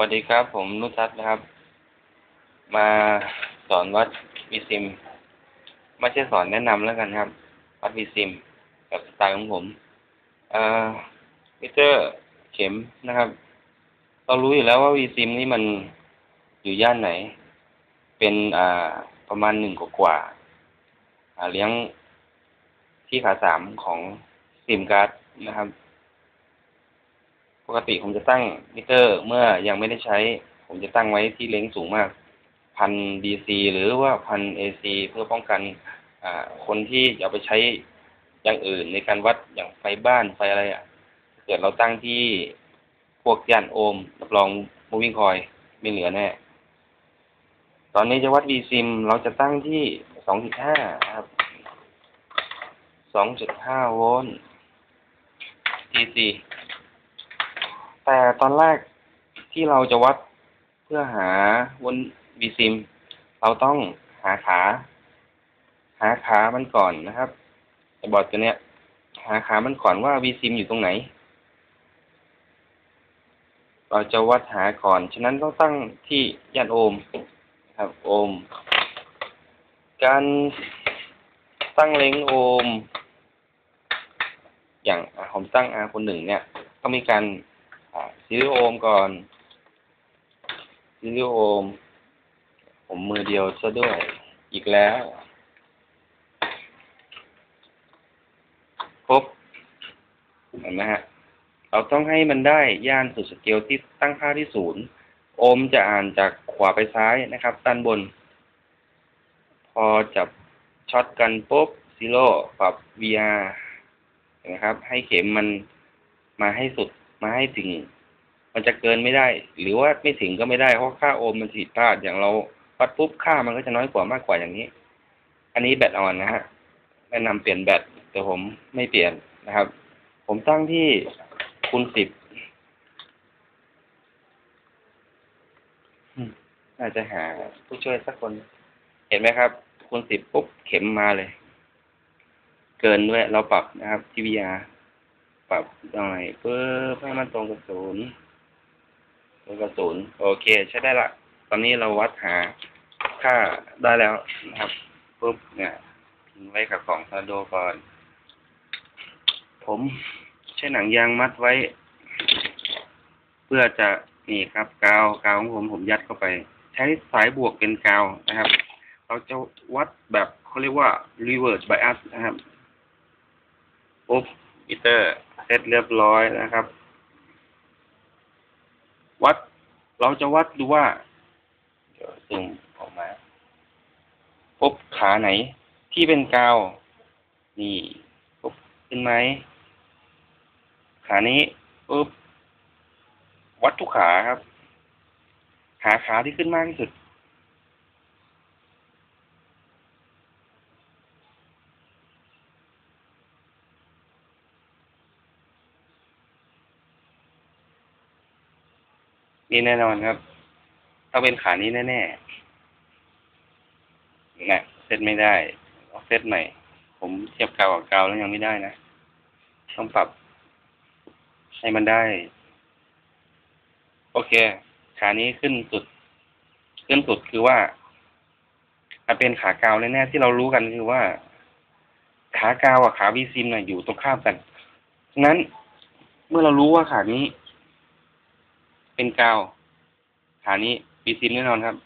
วัสดีครับ ผมนุทัศนะครับ มาสอนวัดวีซิมไม่ใช่สอนแนะนำแล้วกันครับ วัดวีซิม กับสไตล์ของผมเอ่อมิเตอร์เข็มนะครับเรารู้อยู่แล้วว่าวีซิมนี่มันอยู่ย่านไหน เป็นอ่าประมาณหนึ่งกว่าๆอ่าเลี้ยงที่ขาสามของซิมการ์ดนะครับ ปกติผมจะตั้งมิเตอร์เมื่อยังไม่ได้ใช้ ผมจะตั้งไว้ที่เล้งสูงมากพันดีซีหรือว่าพันเอซีเพื่อป้องกันคนที่จะเอาไปใช้อย่างอื่นในการวัดอย่างไฟบ้านไฟอะไรอะเกิดเราตั้งที่พวกยานโอห์มรับรอง moving coil ไม่เหลือแน่ตอนนี้จะวัด V sim เราจะตั้งที่2.5ครับ2.5โวลต์ DC แต่ตอนแรกที่เราจะวัดเพื่อหาวนวีซิม เราต้องหาขา หาขามันก่อนนะครับไอบอร์ดตัวเนี้ย หาขามันก่อนว่าวีซิมอยู่ตรงไหน เราจะวัดหาก่อน ฉะนั้นต้องตั้งที่ย่านโอห์มครับโอห์มการตั้งเล็งโอห์มอย่างผมตั้งอาคนหนึ่งเนี่ยต้องมีการ ซีรีโอห์มก่อนซีรีโอห์มผมมือเดียวซะด้วย อีกแล้ว ครบ เห็นไหมฮะ เราต้องให้มันได้ย่านสุดสเกลที่ตั้งค่าที่ศูนย์ โอห์มจะอ่านจากขวาไปซ้ายนะครับด้านบน พอจับช็อตกันปุ๊บซีโร่ปรับ VR นไหมครับ ให้เข็มมันมาให้สุด มาให้ถึง มันจะเกินไม่ได้ หรือว่าไม่ถึงก็ไม่ได้เพราะค่าโอห์มมันผิดพลาดอย่างเราวัดปุ๊บค่ามันก็จะน้อยกว่ามากกว่าอย่างนี้ อันนี้แบตอ่อนนะฮะแนะนำเปลี่ยนแบตแต่ผมไม่เปลี่ยนนะครับ ผมตั้งที่คูณสิบน่าจะหาผู้ช่วยสักคน เห็นไหมครับ คูณสิบปุ๊บเข็มมาเลย เกินด้วยเราปรับนะครับที่ VR ปรับหน่อยเพื่อให้มันตรงกับศูนย์ตรงกับศูนย์โอเค ใช้ได้ละ ตอนนี้เราวัดหาค่าได้แล้วนะครับปุ๊บเนี่ยทิ้งไว้กับกล่องซาโดก่อน ผมใช้หนังยางมัดไว้ เพื่อจะนี่ครับกาวกาวของผมผมยัดเข้าไป ใช้สายบวกเป็นกาวนะครับ เราจะวัดแบบเขาเรียกว่า reverse bias นะครับปุ๊บมิเตอร์ เสร็จเรียบร้อยนะครับ วัดเราจะวัดดูว่า เดี๋ยวซูมออกมาปุ๊บขาไหนที่เป็นกาว นี่ปุ๊บขึ้นไหมขานี้ปุ๊บวัดทุกขาครับ หาขาที่ขึ้นมากที่สุด นี่แน่นอนครับ ต้องเป็นขานี้แน่ๆนะเซตไม่ได้ต้องเซตใหม่ ผมเทียบกาวกับกาวแล้วยังไม่ได้นะ ต้องปรับ ให้มันได้ โอเค ขานี้ขึ้นสุด ขึ้นสุดคือว่ามันเป็นขากาวแน่ๆที่เรารู้กันคือว่า ขากาวกับขาวีซิมน่ะอยู่ตรงข้ามกันนั้น เมื่อเรารู้ว่าขานี้ เป็นกาว ขานี้ปีซินแน่นอนครับ